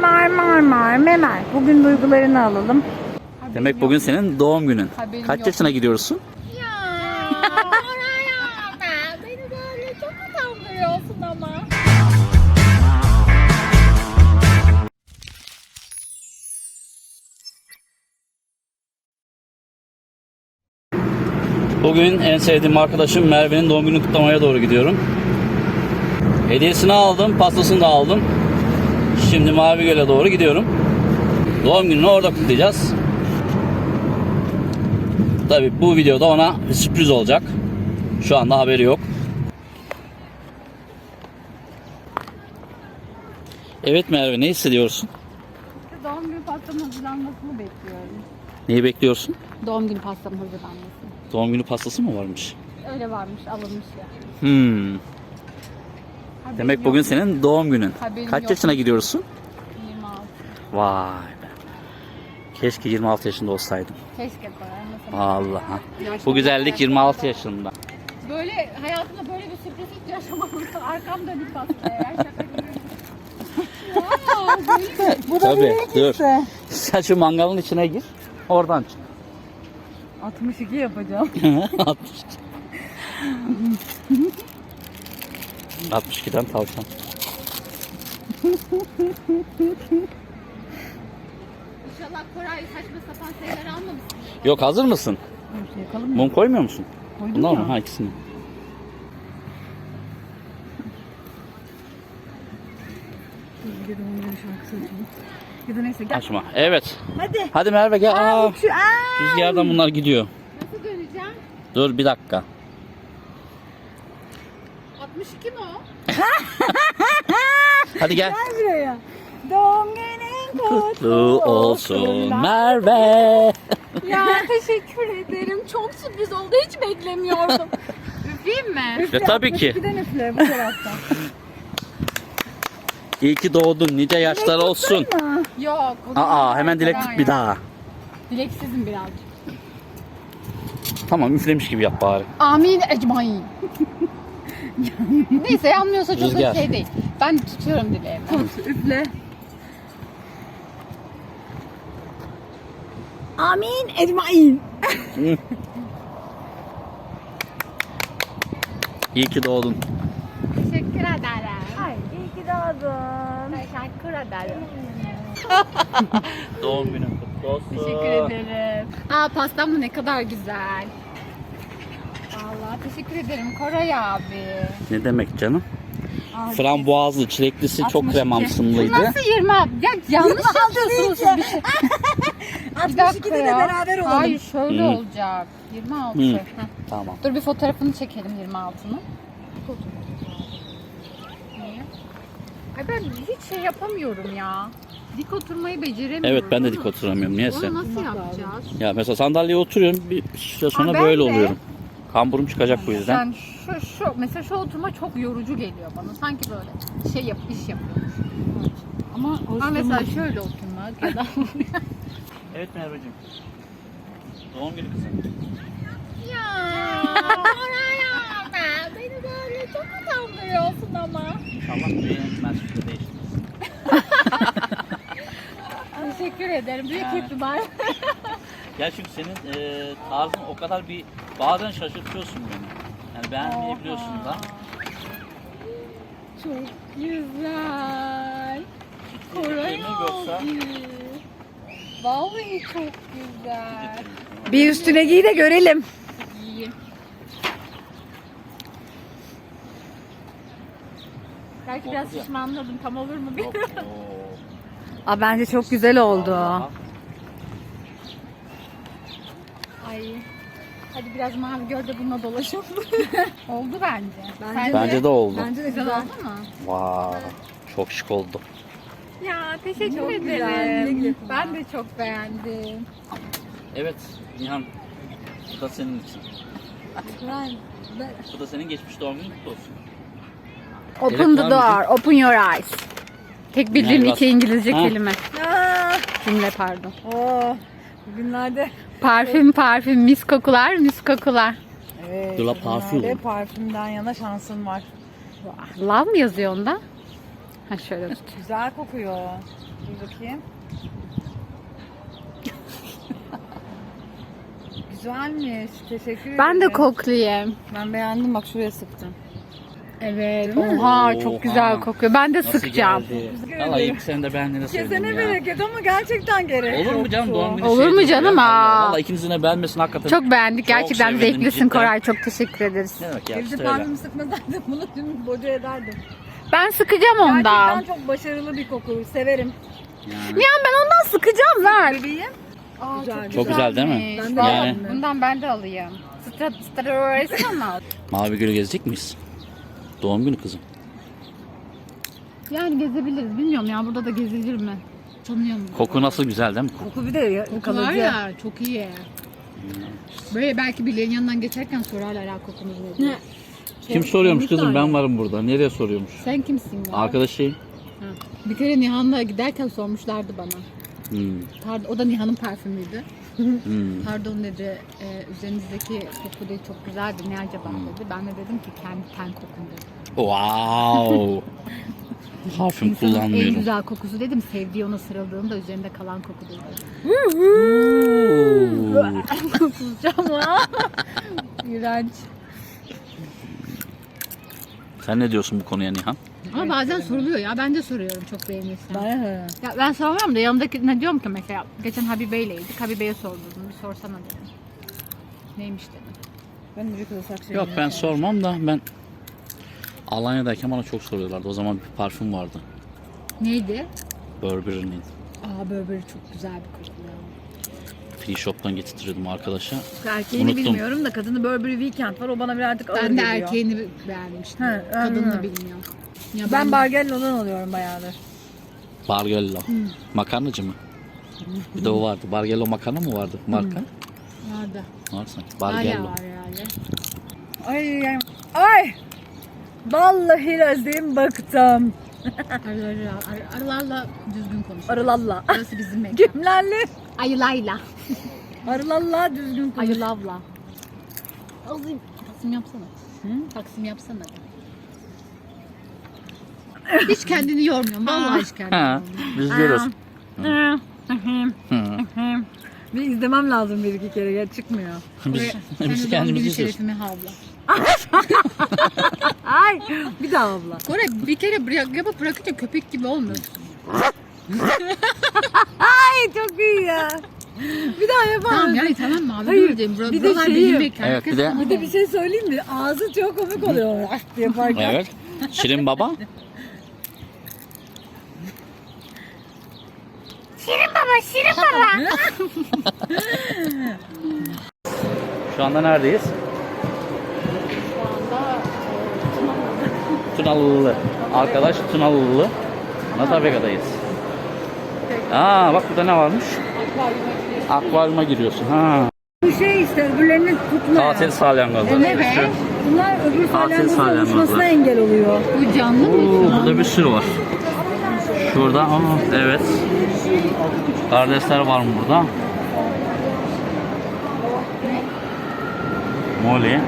Mar mar mar memer. Bugün duygularını alalım. Demek bugün senin doğum günün. Haberim Kaç yok. yaşına gidiyorsun? Ya oraya ben. Beni böyle çok utandırıyorsun ama. Bugün en sevdiğim arkadaşım Merve'nin doğum gününü kutlamaya doğru gidiyorum. Hediyesini aldım, pastasını da aldım. Şimdi Mavi Göl'e doğru gidiyorum. Doğum gününü orada kutlayacağız. Tabii bu videoda ona bir sürpriz olacak. Şu anda haberi yok. Evet Merve ne hissediyorsun? Doğum günü pastamın hazırlanmasını bekliyorum. Neyi bekliyorsun? Doğum günü pastamın hazırlanmasını. Doğum günü pastası mı varmış? Öyle varmış alınmış ya. Hmm. Demek yok. bugün senin doğum günün. Haberim Kaç yok. yaşına gidiyorsun? 26. Vay be. Keşke 26 yaşında olsaydım. Keşke koyar mesela. Allah. Bu güzellik olarak 26 yaşında. Böyle hayatımda böyle bir sürpriz hiç yaşamamıştım. Arkam dönük pastaya. Ya şaka gibi. Böyle Bu Tabii, dur. Sen şu mangalın içine gir. Oradan çık. 62 yapacağım. 62. 62'den tavşan. İnşallah Koray saçma sapan şeyler almamışsın. Yok hazır mısın? Yakalım mı? Mum koymuyor musun? Koydum Bunlar ya. mı? Ha ikisini. Açalım. Ya da neyse gel. Açma. Evet. Hadi. Hadi Merve gel. Aa, Şu, aa. rüzgardan bunlar gidiyor. Nasıl döneceğim? Dur bir dakika. 62 mi o? Hadi gel. Gel buraya. Doğum günün Kutlu kutlu olsun Merve. Ya teşekkür ederim. Çok sürpriz oldu. Hiç beklemiyordum. Üfleyeyim mi? Ya tabii ki. Üfle bu taraftan. İyi ki doğdun. Nice yaşlar olsun. Ama Yok. Aa hemen dilek tut bir ya. daha. Dileksizim birazcık. Tamam üflemiş gibi yap bari. Amin ecmain. Neyse yanmıyorsa çok Rüzgar. da şey değil. Ben tutuyorum dileğimi. Tut üfle. Amin ecmain. İyi ki doğdun. Teşekkür ederim. Ay iyi ki doğdun. Teşekkür ederim. Doğum günün kutlu olsun. Teşekkür ederim. Aa pastam mı ne kadar güzel. Vallahi teşekkür ederim Koray abi. Ne demek canım? Ay. Frambuazlı, çileklisi çok 62. Bu kremamsımlıydı. nasıl 20 abi? Ya yanlış yapıyorsunuz bir şey. Bir 62'de de ya. beraber olalım. Hayır şöyle Hı. olacak. 26. Hı. Heh. Tamam. Dur bir fotoğrafını çekelim 26'nın. Niye? Ay ben hiç şey yapamıyorum ya. Dik oturmayı beceremiyorum. Evet ben de dik oturamıyorum. Niyeyse. Onu nasıl yapacağız? Ya mesela sandalyeye oturuyorum bir süre sonra Ha, ben böyle de. oluyorum. Kamburum çıkacak bu yüzden. Yani şu, şu, mesela şu oturma çok yorucu geliyor bana. Sanki böyle şey yap, iş yapıyormuş. Ama Ama mesela şöyle oturmak ya da Evet Merveciğim. Doğum günü kızım. Ya beni böyle çok utandırıyorsun ama. İnşallah beğenmez şekilde değiştiririz. Teşekkür ederim. Büyük ihtimal. Ya çünkü senin e, tarzın o kadar bir bazen şaşırtıyorsun beni. Yani beğenmeyebiliyorsun da. Çok güzel. Mi yoksa? Vallahi çok güzel. Bir üstüne giy de görelim. İyi. Belki biraz şişmanladım. Tam olur mu Yok, bilmiyorum. Aa, bence çok güzel oldu. Ay. Hadi biraz mavi gölde bununla dolaşalım. oldu bence. Bence- Bence de oldu. Bence de Güzel güzel. oldu mu? Vay. Çok şık oldu. Ya teşekkür Çok ederim. güzel, güle güle kullan. Ben de çok beğendim. Evet Nihan. Bu da senin için. Ben, Bu da senin geçmiş doğum günün kutlu olsun. Open the var door, open your eyes. Tek bildiğim iki İngilizce Ha. kelime. Aa, Cümle pardon. oh, bugünlerde Parfüm parfüm mis kokular mis kokular. evet, De la bugünlerde parfüm. parfümden yana şansın var. Love mı yazıyor onda? Ha şöyle tut. Güzel kokuyor. Dur bakayım. Güzelmiş. Teşekkür ederim. Ben de koklayayım. Ben beğendim bak şuraya sıktım. Evet. Oha Oha. çok güzel kokuyor. Ben de Nasıl sıkacağım. geldi? Güzel. Valla ilk sen de beğendiğini Kesene sevdim ya. bereket ama gerçekten gerek Olur mu canım doğum günü Olur mu şeydir canım? ya. Aa. Valla ikinizin de beğenmesin hakikaten. Çok beğendik. Çok Gerçekten sevindim zevklisin cidden. Koray. Çok teşekkür ederiz. Ne demek ya Evde işte öyle. parfüm sıkmasaydım bunu dün boca ederdim. Ben sıkacağım ondan. Gerçekten çok başarılı bir koku. Severim. Yani. Ya ben ondan sıkacağım ver. Bebeğim. Aa, Güzel. Çok güzel değil mi? Ben de Yani- aldım. Bundan ben de alayım. Stra Strawberry'si mi al? Mavi Gölü gezecek miyiz? Doğum günü kızım. Yani gezebiliriz. Bilmiyorum ya burada da gezilir mi? Tanıyorum. Koku nasıl güzel değil mi? Koku bir de ya- Koku var kalıcı. ya çok iyi. Böyle belki birilerinin yanından geçerken sorarlar ha kokunuz ne diye. Kim soruyormuş kızım ben varım burada. Nereye soruyormuş? Sen kimsin ya? Arkadaşıyım. Ha. Bir kere Nihan'la giderken sormuşlardı bana. Hmm. Pardon, o da Nihan'ın parfümüydü. Hmm. Pardon dedi, e, üzerinizdeki koku dedi çok güzeldi. Ne acaba dedi. Ben de dedim ki kendi ten kokum dedi. Wow. Parfüm İnsanın en kullanmıyorum. güzel kokusu dedim. Sevdiği ona sarıldığında üzerinde kalan koku dedi. Oo. Kusacağım ha. İğrenç. Sen ne diyorsun bu konuya Nihan? Ama bazen soruluyor ya. Ben de soruyorum çok beğenirsen. Bana he. Ya ben sormuyorum da yanımdaki ne diyorum ki mesela geçen Habibe'yleydik. Habibe'ye sordum. Bir sorsana dedim. Neymiş dedim. Ben de saksı Yok ben sormam da ben Alanya'dayken bana çok soruyorlardı. O zaman bir parfüm vardı. Neydi? Burberry'nin. Aa böyle çok güzel bir koku ya. Free Shop'tan getirtiyordum arkadaşa. Erkeğini Unuttum. bilmiyorum da kadını Burberry Weekend var. O bana birazcık ağır Ben de geliyor. erkeğini beğenmiştim. He, Kadını bilmiyorum. Ya Ben Bargello'dan alıyorum bayağıdır. Bargello. Makarnacı mı? Bir de o vardı. Bargello makarna mı vardı? Marka? Vardı. Var sanki. Hala Bargello. var yani. Ay ay. Ay. Vallahi Razim bıktım. Arılarla, ar- arılarla düzgün konuş. Arılalla. Burası bizim mekan. Kimlerle? Ayılayla. Arılalla düzgün konuş. Ayılavla. Azim. Taksim yapsana. Taksim yapsana. Hiç kendini yormuyorsun. Vallahi hiç kendini Ha, biz. Hı. Hı. Bir izlemem lazım bir iki kere. Ya çıkmıyor. biz, sen biz kendimiz izliyoruz. şerefimi havla. Ay. Bir daha abla. Kore bir kere bırak, yapıp bırakınca köpek gibi olmuyorsun. Ay çok iyi ya. Bir daha yapalım. Tamam yani tamam mı abi? Hayır, Hayır, Bura, bir de buralar şeyi- benim mekan. Evet, bir de- bana Bir de bir şey söyleyeyim mi? Ağzı çok komik oluyor. yaparken. Evet. Şirin Baba. Şirin baba, Şirin baba. Şu anda neredeyiz? Tunalılı. Arkadaş Tunalılı. Natafeka'dayız. Aa bak burada ne varmış? Akvaryuma giriyorsun. Ha. Bu şey işte öbürlerinin tutmuyor. Tatil salyangozu. Ne be? Şu. Bunlar öbür Tatil salyangozun salyangozlar. oluşmasına engel oluyor. Bu canlı Oo, mı? burada bir sürü var. Şurada ama evet. Kardeşler var mı burada? Molly.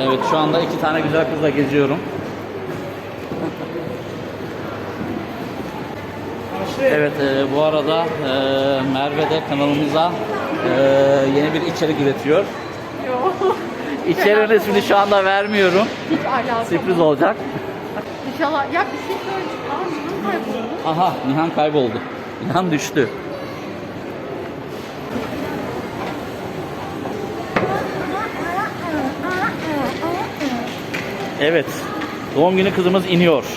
Evet şu anda iki tane güzel kızla geziyorum. Evet e, bu arada e, Merve de kanalımıza e, yeni bir içerik üretiyor. İçeriğin ismini şu anda vermiyorum. Hiç alakası Sürpriz olacak. İnşallah. Ya bir şey söyleyeceğim. Şirin kayboldu. Aha Nihan kayboldu. Nihan düştü. Evet. Doğum günü kızımız iniyor.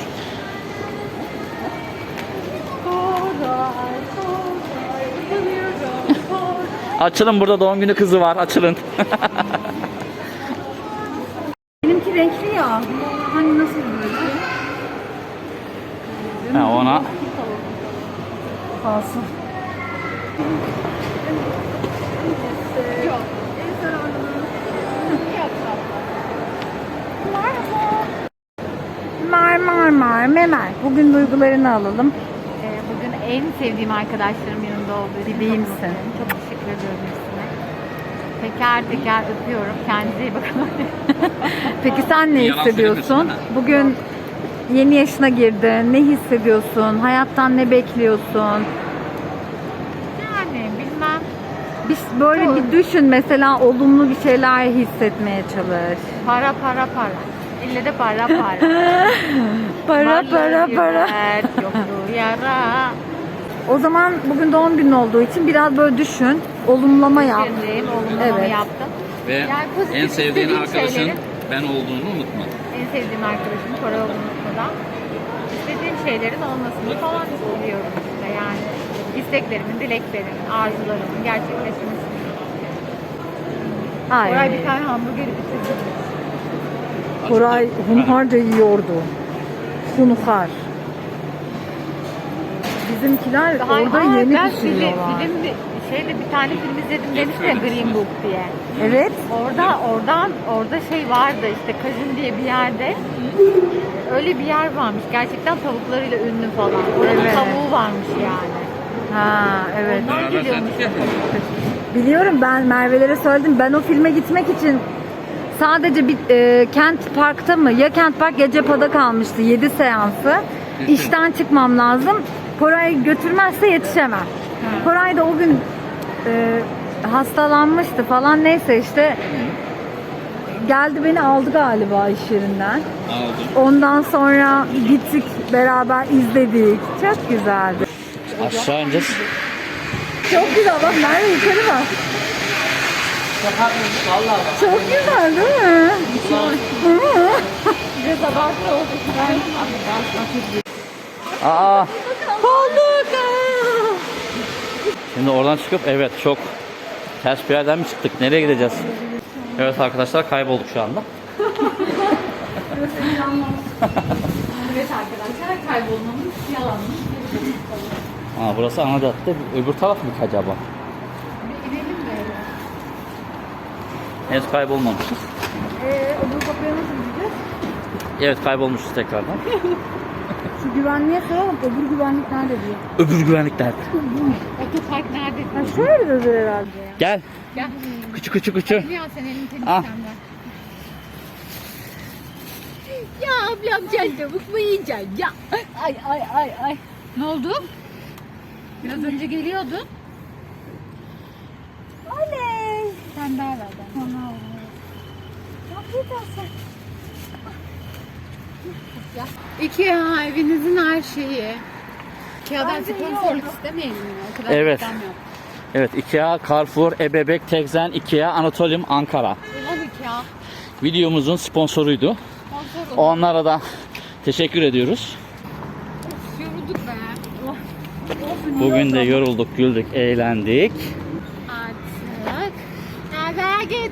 Açılın burada doğum günü kızı var. Açılın. Benimki renkli ya. Hani nasıl böyle? ha, ona Kalsın. Mar mar memer. Bugün duygularını alalım. Ee, bugün en sevdiğim arkadaşlarım yanında olduğu için Bebeğimsin. çok. Çok teşekkür ediyorum hepsine. Teker teker öpüyorum. Kendinize iyi bakın. Peki sen ne Yalan hissediyorsun? Bugün yeni yaşına girdin. Ne hissediyorsun? Hayattan ne bekliyorsun? yani bilmem. Bir, böyle bir düşün mesela olumlu bir şeyler hissetmeye çalış. Para para para. İlle de para para. Para para para. Yokluğu yara. O zaman bugün doğum günün olduğu için biraz böyle düşün. Olumlama yap. Düşündüğüm, olumlamamı Evet. yaptım. Ve Yani pozitif en sevdiğin arkadaşın şeylerin- ben olduğunu unutma. En sevdiğim arkadaşım para olduğunu unutmadan istediğim şeylerin olmasını falan istiyorum işte yani. isteklerimin, dileklerimin, arzularımın gerçekleşmesini. Koray Ay. bir tane hamburgeri bitirdi. Koray hunharca yiyordu. Hunhar. Bizimkiler Hayır, orada aa, yeni ben film, pişiriyorlar. film, şeyde bir tane film izledim demiştim ya Green Book diye. Evet. Orada oradan orada şey vardı işte Kajun diye bir yerde öyle bir yer varmış. Gerçekten tavuklarıyla ünlü falan. Oranın Evet. tavuğu varmış yani. Ha evet. Ondan geliyormuş. Biliyorum ben Merve'lere söyledim. Ben o filme gitmek için sadece bir e, Kent Park'ta mı? Ya Kent Park ya Cepha'da kalmıştı. 7 seansı. İşten çıkmam lazım. Koray götürmezse yetişemem. Koray da o gün e, hastalanmıştı falan neyse işte geldi beni aldı galiba iş yerinden. Aldım. Ondan sonra gittik beraber izledik. Çok güzeldi. Aşağı ineceğiz. Çok güzel bak Merve yukarı bak. Çok güzel değil mi? Biraz abartı oldu. Aa, Bulduk. şimdi oradan çıkıp evet çok ters bir yerden mi çıktık? Nereye gideceğiz? Evet arkadaşlar kaybolduk şu anda. Evet arkadaşlar kaybolmamız yalanmış. Aa, burası ana cadde. Öbür taraf mı ki acaba? Bir gidelim böyle. Henüz kaybolmamışız. Ee, öbür kapıya nasıl gideceğiz? Evet kaybolmuşuz tekrardan. Şu güvenliğe soralım. Öbür güvenlik nerede diye. Öbür güvenlik nerede? Otopark nerede? Ha şöyle de özel herhalde. Gel. Gel. Küçük küçük küçük. Ya sen elini temiz Ah. Ya ablam sen tavuk mu yiyeceksin ya? Ay ay ay ay. Ne oldu? Biraz önce geliyordun. Oley. Sen daha ver ben. Tamam. Yapacağız Ya. Ikea evinizin her şeyi. Ikea'dan sponsorluk istemeyelim ya. O kadar Evet. reklam yok. Evet Ikea, Carrefour, Ebebek, Tekzen, Ikea, Anatolium, Ankara. Ulan Ikea. Videomuzun sponsoruydu. Sponsor olun. Onlara da teşekkür ediyoruz. Yorulduk be. Bugün de yorulduk, güldük, eğlendik.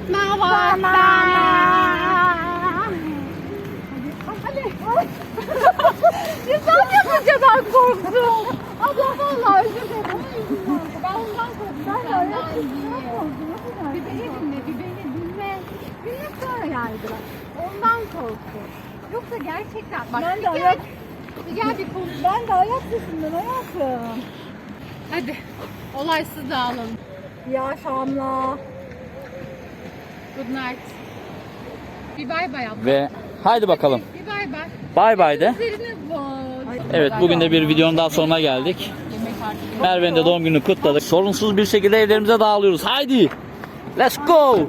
Eve gitme vakti. Hadi. Yılan yapınca ben korktum. Abla vallahi özür dilerim. Ben ondan korktum. Ben de öyle Bir beni dinle, bir dinle. Dinle sonra yargıla. Ondan korktum. Yoksa gerçekten bak Ben de bir ayak- bir gel bir konuş. Ben de ayak sesinden hayatım. Hadi olaysız dağılalım. İyi akşamlar. Good night. Bir bay bay yap. Ve haydi bakalım. Bir bay bay. Bay bay de. Üzerine bak. Evet bugün de bir videonun daha sonuna geldik. Merve'nin de doğum gününü kutladık. Sorunsuz bir şekilde evlerimize dağılıyoruz. Haydi. Let's go.